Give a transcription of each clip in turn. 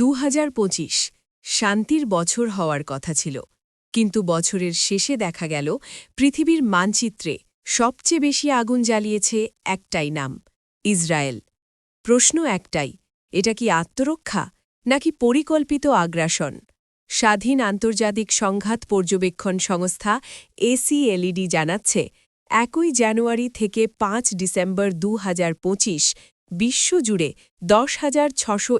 দু হাজার পঁচিশ, শান্তির বছর হওয়ার কথা ছিল। কিন্তু বছরের শেষে দেখা গেল, পৃথিবীর মানচিত্রে সবচেয়ে বেশি আগুন জ্বালিয়েছে একটাই নাম, ইসরায়েল। প্রশ্ন একটাই, এটা কি আত্মরক্ষা, নাকি পরিকল্পিত আগ্রাসন? স্বাধীন আন্তর্জাতিক সংঘাত পর্যবেক্ষণ সংস্থা এসিএলইডি জানাচ্ছে, একই জানুয়ারি থেকে পাঁচ ডিসেম্বর দু হাজার পঁচিশ বিশ্বজুড়ে দশ হাজার ছশো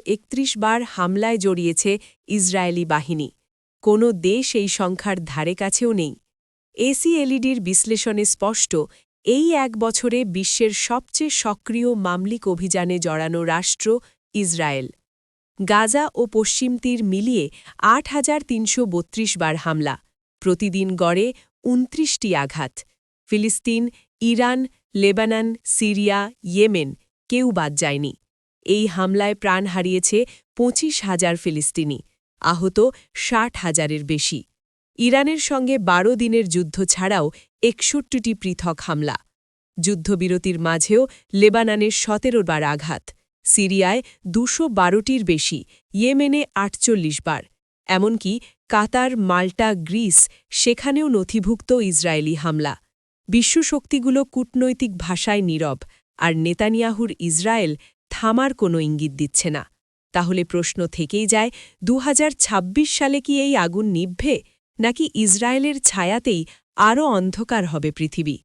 বার হামলায় জড়িয়েছে ইসরায়েলি বাহিনী। কোনো দেশ এই সংখ্যার ধারে কাছেও নেই। এসিএলইডির বিশ্লেষণে স্পষ্ট, এই এক বছরে বিশ্বের সবচেয়ে সক্রিয় মামলিক অভিযানে জড়ানো রাষ্ট্র ইসরায়েল। গাজা ও পশ্চিম তীর মিলিয়ে আট হাজার তিনশ বত্রিশ বার হামলা। প্রতিদিন গড়ে উনত্রিশটি আঘাত। ফিলিস্তিন, ইরান, লেবানন, সিরিয়া, ইয়েমেন কেউ বাদ যায়নি। এই হামলায় প্রাণ হারিয়েছে পঁচিশ হাজার ফিলিস্তিনি, আহত ষাট হাজারের বেশি। ইরানের সঙ্গে বারো দিনের যুদ্ধ ছাড়াও একষট্টিটি পৃথক হামলা। যুদ্ধবিরতির মাঝেও লেবাননের সতেরো বার আঘাত, সিরিয়ায় দুশো বারোটির বেশি, ইয়েমেনে আটচল্লিশ বার। এমনকি কাতার, মাল্টা, গ্রিস সেখানেও নথিভুক্ত ইসরায়েলি হামলা। বিশ্বশক্তিগুলো কূটনৈতিক ভাষায় নীরব আর নেতানিয়াহুর ইসরায়েল থামার কোনো ইঙ্গিত দিচ্ছে না। তাহলে প্রশ্ন থেকেই যায় দু হাজার ছাব্বিশ সালে কি এই আগুন নিভবে, নাকি ইসরায়েলের ছায়াতেই আরও অন্ধকার হবে পৃথিবী?